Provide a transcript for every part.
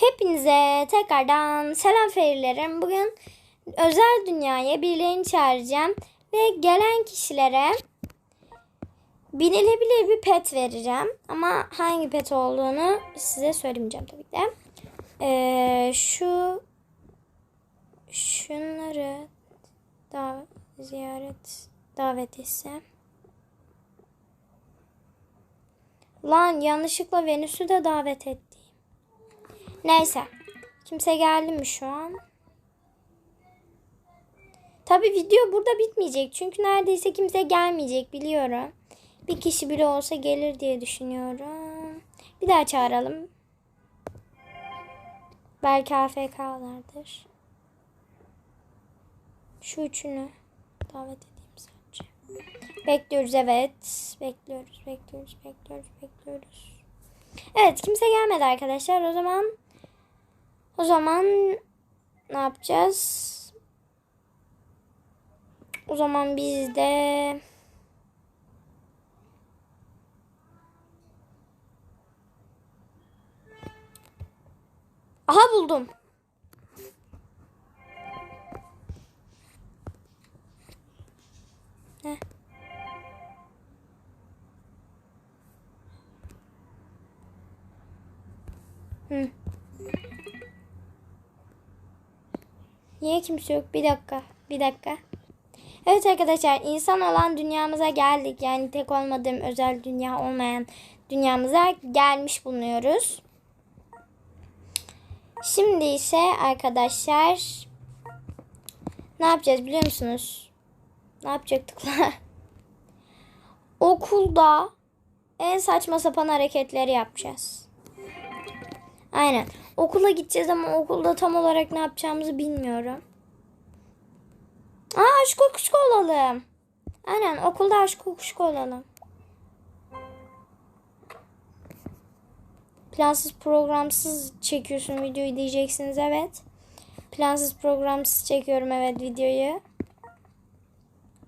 Hepinize tekrardan selam ferilerim. Bugün özel dünyaya birilerini çağıracağım ve gelen kişilere binilebilir bir pet vereceğim. Ama hangi pet olduğunu size söylemeyeceğim tabii ki de. Ee, şu şunları da ziyaret davet etsem. Lan yanlışlıkla Venüs'ü de davet ettim. Neyse. Kimse geldi mi şu an? Tabi video burada bitmeyecek. Çünkü neredeyse kimse gelmeyecek biliyorum. Bir kişi bile olsa gelir diye düşünüyorum. Bir daha çağıralım. Belki AFK'lardır. Şu üçünü davet edeyim sadece. Bekliyoruz evet. Bekliyoruz, bekliyoruz, bekliyoruz, bekliyoruz. Evet kimse gelmedi arkadaşlar. O zaman o zaman ne yapacağız? O zaman biz de Aha buldum. Ne? Hı. Niye kimse yok? Bir dakika. Bir dakika. Evet arkadaşlar insan olan dünyamıza geldik. Yani tek olmadığım özel dünya olmayan dünyamıza gelmiş bulunuyoruz. Şimdi ise arkadaşlar ne yapacağız biliyor musunuz? Ne yapacaktık? Okulda en saçma sapan hareketleri yapacağız. Aynen. Okula gideceğiz ama okulda tam olarak ne yapacağımızı bilmiyorum. Aa aşk kokuşku olalım. Aynen okulda aşk kokuşku olalım. Plansız programsız çekiyorsun videoyu diyeceksiniz evet. Plansız programsız çekiyorum evet videoyu.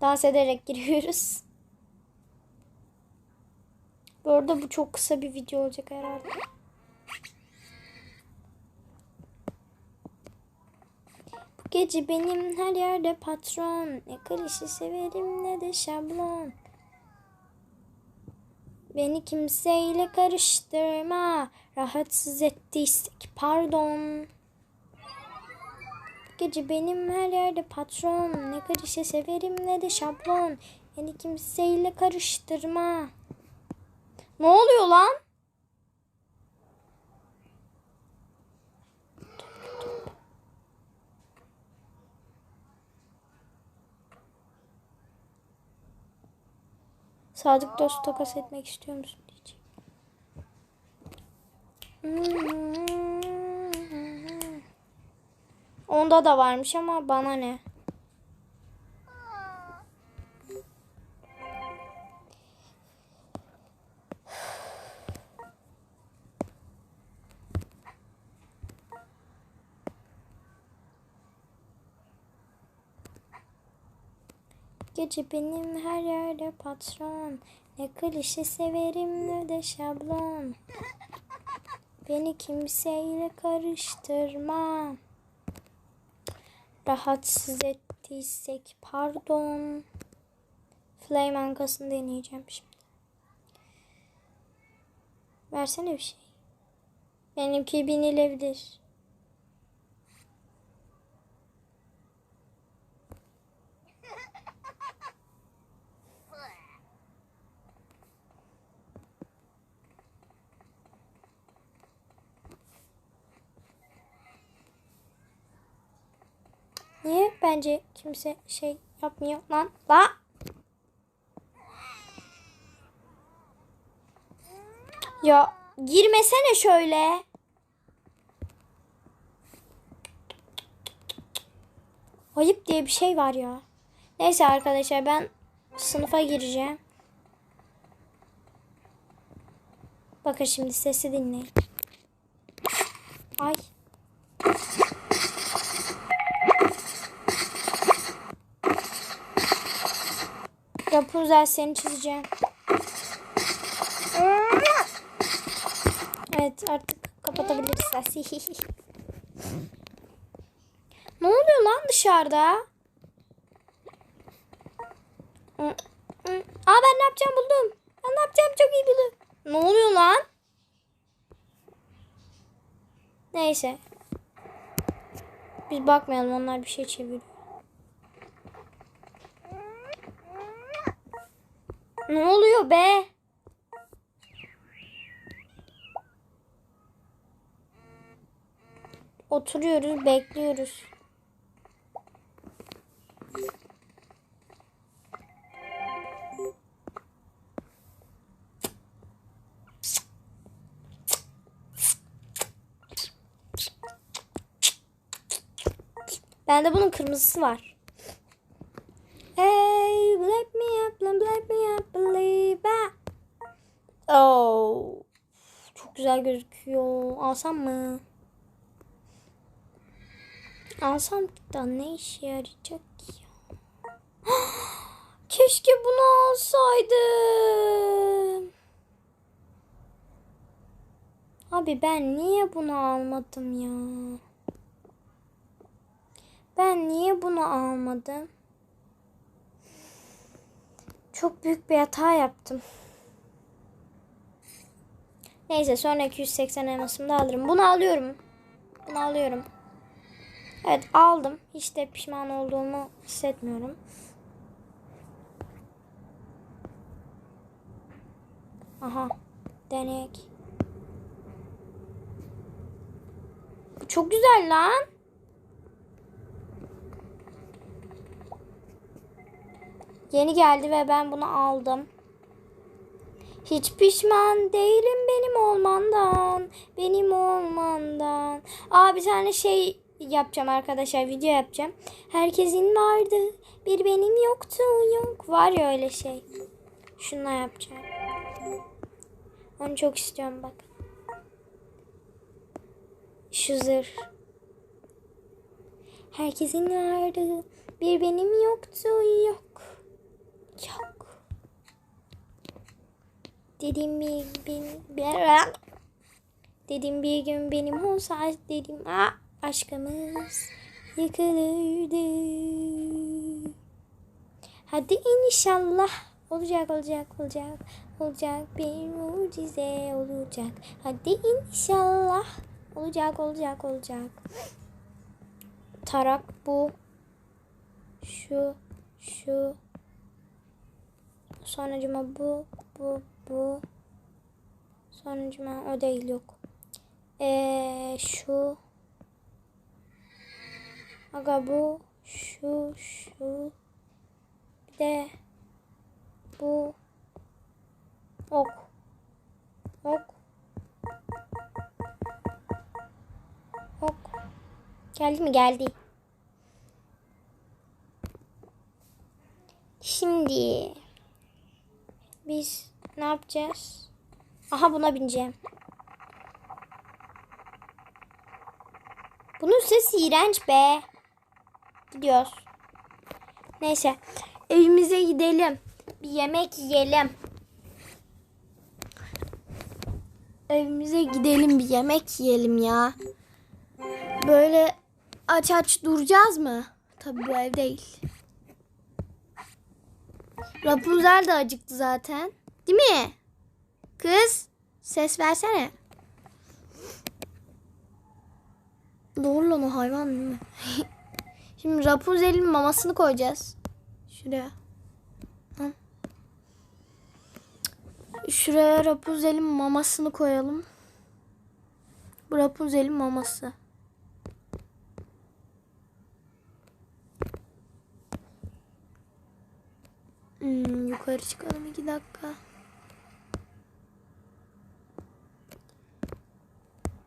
Dans ederek giriyoruz. Bu arada bu çok kısa bir video olacak herhalde. Gece benim her yerde patron. Ne klişe severim ne de şablon. Beni kimseyle karıştırma. Rahatsız ettiysek pardon. Gece benim her yerde patron. Ne klişe severim ne de şablon. Beni kimseyle karıştırma. Ne oluyor lan? Sadık dost takas etmek istiyor musun diyecek. Onda da varmış ama bana ne? Gece benim her yerde patron. Ne klişe severim ne de şablon. Beni kimseyle karıştırma. Rahatsız ettiysek pardon. Flame ankasını deneyeceğim şimdi. Versene bir şey. Benimki binilebilir. Niye bence kimse şey yapmıyor lan? La! Ya girmesene şöyle. Ayıp diye bir şey var ya. Neyse arkadaşlar ben sınıfa gireceğim. Bakın şimdi sesi dinleyin. Ay. Rapunzel seni çizeceğim. Evet artık kapat. kapatabiliriz. ne oluyor lan dışarıda? Aa ben ne yapacağım buldum. Ben ne yapacağım çok iyi buldum. Ne oluyor lan? Neyse. Biz bakmayalım onlar bir şey çeviriyor. Ne oluyor be? Oturuyoruz, bekliyoruz. Bende bunun kırmızısı var. Güzel gözüküyor. Alsam mı? Alsam da ne işe yarayacak ya? Keşke bunu alsaydım. Abi ben niye bunu almadım ya? Ben niye bunu almadım? Çok büyük bir hata yaptım. Neyse sonra 280 elmasımı da alırım. Bunu alıyorum. Bunu alıyorum. Evet aldım. Hiç de pişman olduğumu hissetmiyorum. Aha. Deneyek. Bu çok güzel lan. Yeni geldi ve ben bunu aldım. Hiç pişman değilim benim olmandan. Benim olmandan. Aa bir tane şey yapacağım arkadaşlar. Video yapacağım. Herkesin vardı. Bir benim yoktu. Yok. Var ya öyle şey. Şunla yapacağım. Onu çok istiyorum bak. Şu zırh. Herkesin vardı. Bir benim yoktu. Yok. Yok. Dedim bir, bir, bir dedim bir gün benim olsa dedim a aşkımız yıkılırdı. Hadi inşallah olacak olacak olacak olacak bir mucize olacak. Hadi inşallah olacak olacak olacak. Tarak bu. Şu şu Sonucuma bu, bu, bu. Sonucuma o değil yok. Ee, şu. Aga bu, şu, şu. Bir de bu. Ok. Ok. Ok. Geldi mi? Geldi. Şimdi biz ne yapacağız? Aha buna bineceğim. Bunun sesi iğrenç be. Gidiyoruz. Neyse. Evimize gidelim. Bir yemek yiyelim. Evimize gidelim bir yemek yiyelim ya. Böyle aç aç duracağız mı? Tabii bu ev değil. Rapunzel de acıktı zaten. Değil mi? Kız ses versene. Doğru lan o hayvan değil mi? Şimdi Rapunzel'in mamasını koyacağız. Şuraya. Şuraya Rapunzel'in mamasını koyalım. Bu Rapunzel'in maması. Hmm, yukarı çıkalım iki dakika.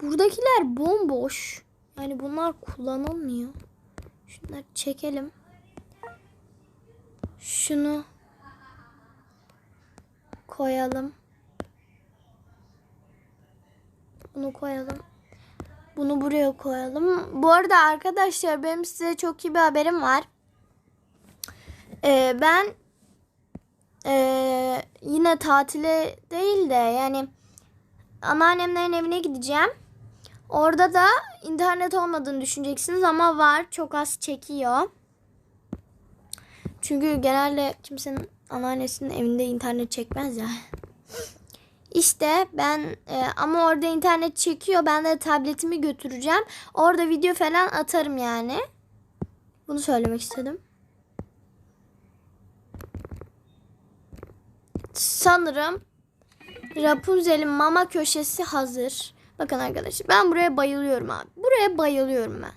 Buradakiler bomboş. Yani bunlar kullanılmıyor. Şunları çekelim. Şunu koyalım. Bunu koyalım. Bunu buraya koyalım. Bu arada arkadaşlar benim size çok iyi bir haberim var. Ee, ben ee, yine tatile değil de yani anneannemlerin evine gideceğim. Orada da internet olmadığını düşüneceksiniz ama var. Çok az çekiyor. Çünkü genelde kimsenin anneannesinin evinde internet çekmez ya. İşte ben e, ama orada internet çekiyor. Ben de tabletimi götüreceğim. Orada video falan atarım yani. Bunu söylemek istedim. Sanırım Rapunzel'in mama köşesi hazır. Bakın arkadaşlar ben buraya bayılıyorum abi. Buraya bayılıyorum ben.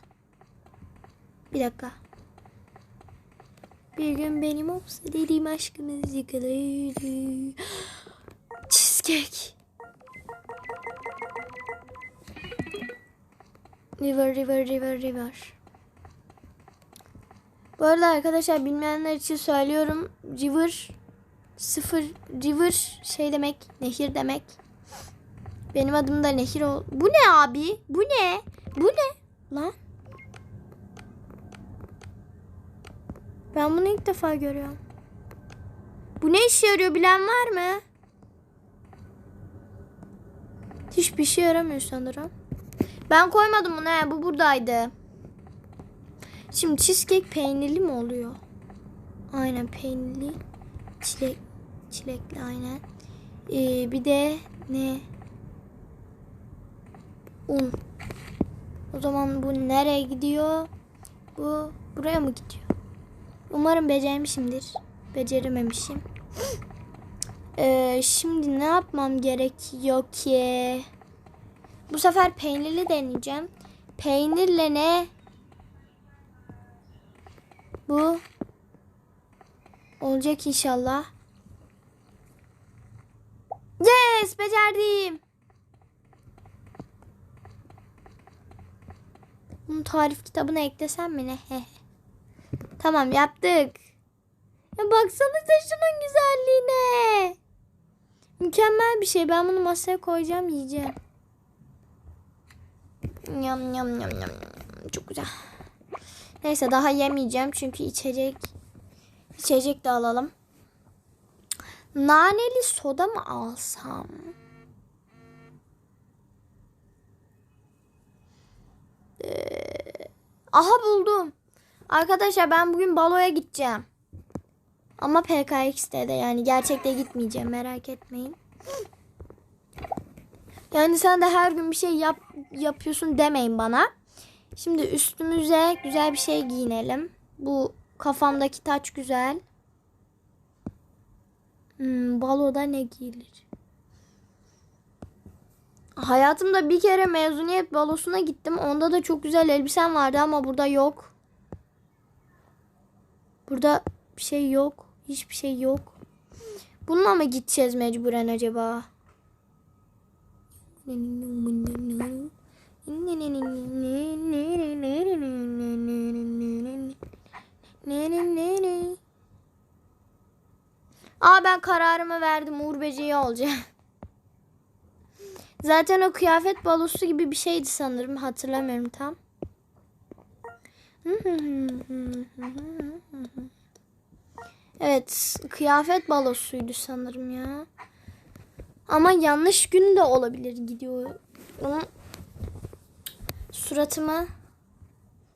Bir dakika. Bir gün benim olsa dediğim aşkımız yıkılırdı. Cheesecake. River, river, river, river. Bu arada arkadaşlar bilmeyenler için söylüyorum. River sıfır river şey demek nehir demek. Benim adım da nehir ol. Bu ne abi? Bu ne? Bu ne? Lan. Ben bunu ilk defa görüyorum. Bu ne işe yarıyor bilen var mı? Hiçbir şey yaramıyor sanırım. Ben koymadım bunu he. Bu buradaydı. Şimdi cheesecake peynirli mi oluyor? Aynen peynirli. Çilek, çilekli aynen. Ee, bir de ne? Un. O zaman bu nereye gidiyor? Bu buraya mı gidiyor? Umarım becermişimdir. Becerememişim. Ee, şimdi ne yapmam gerekiyor ki? Bu sefer peynirli deneyeceğim. Peynirle ne? Bu olacak inşallah. Yes, becerdim. Bunu tarif kitabına eklesem mi ne? tamam yaptık. Ya baksanıza şunun güzelliğine. Mükemmel bir şey. Ben bunu masaya koyacağım yiyeceğim. Yam yam yam yam. Çok güzel. Neyse daha yemeyeceğim çünkü içecek içecek de alalım. Naneli soda mı alsam? Ee, aha buldum. Arkadaşlar ben bugün baloya gideceğim. Ama PKX'de de yani gerçekte gitmeyeceğim merak etmeyin. Yani sen de her gün bir şey yap, yapıyorsun demeyin bana. Şimdi üstümüze güzel bir şey giyinelim. Bu kafamdaki taç güzel. Hmm, baloda ne giyilir? Hayatımda bir kere mezuniyet balosuna gittim. Onda da çok güzel elbisem vardı ama burada yok. Burada bir şey yok. Hiçbir şey yok. Bununla mı gideceğiz mecburen acaba? Aa ben kararımı verdim. Uğur böceği olacağım. Zaten o kıyafet balosu gibi bir şeydi sanırım. Hatırlamıyorum tam. Evet, kıyafet balosuydu sanırım ya. Ama yanlış gün de olabilir gidiyor. Suratımı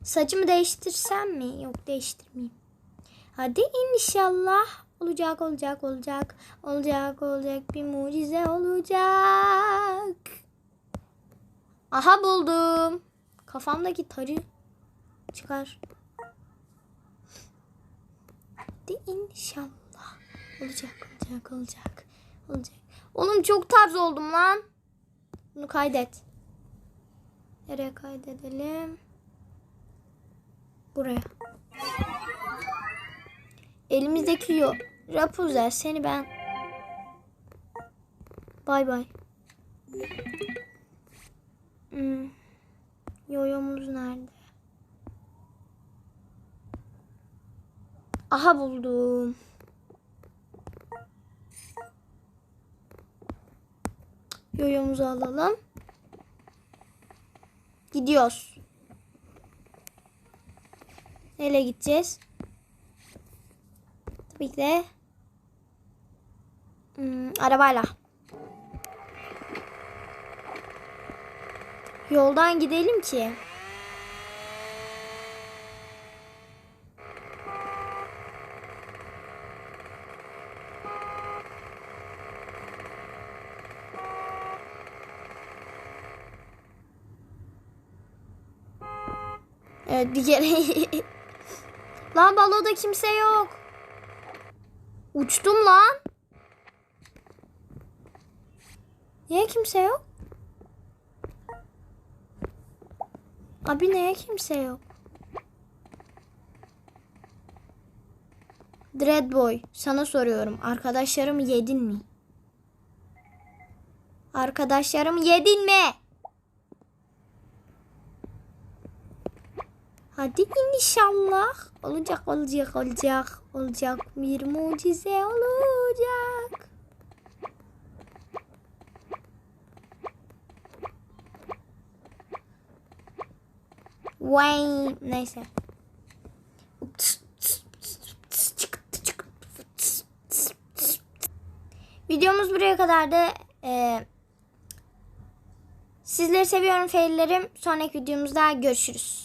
saçımı değiştirsem mi? Yok değiştirmeyeyim. Hadi inşallah olacak olacak olacak olacak olacak bir mucize olacak. Aha buldum. Kafamdaki tarı çıkar. Hadi inşallah olacak olacak olacak olacak. Oğlum çok tarz oldum lan. Bunu kaydet. Nereye kaydedelim? Buraya. Elimizdeki yo Rapunzel seni ben Bay bay. Hmm. Yoyomuz nerede? Aha buldum. Yoyomuzu alalım. Gidiyoruz. Nereye gideceğiz? Tabii ki de hmm, arabayla. Yoldan gidelim ki. Evet bir kere. lan baloda kimse yok. Uçtum lan. Niye kimse yok? Abi niye kimse yok? Dreadboy sana soruyorum. Arkadaşlarımı yedin mi? Arkadaşlarımı yedin mi? Hadi inşallah. Olacak olacak olacak. Olacak bir mucize olacak. Vay neyse. Videomuz buraya kadardı. Ee, sizleri seviyorum faillerim. Sonraki videomuzda görüşürüz.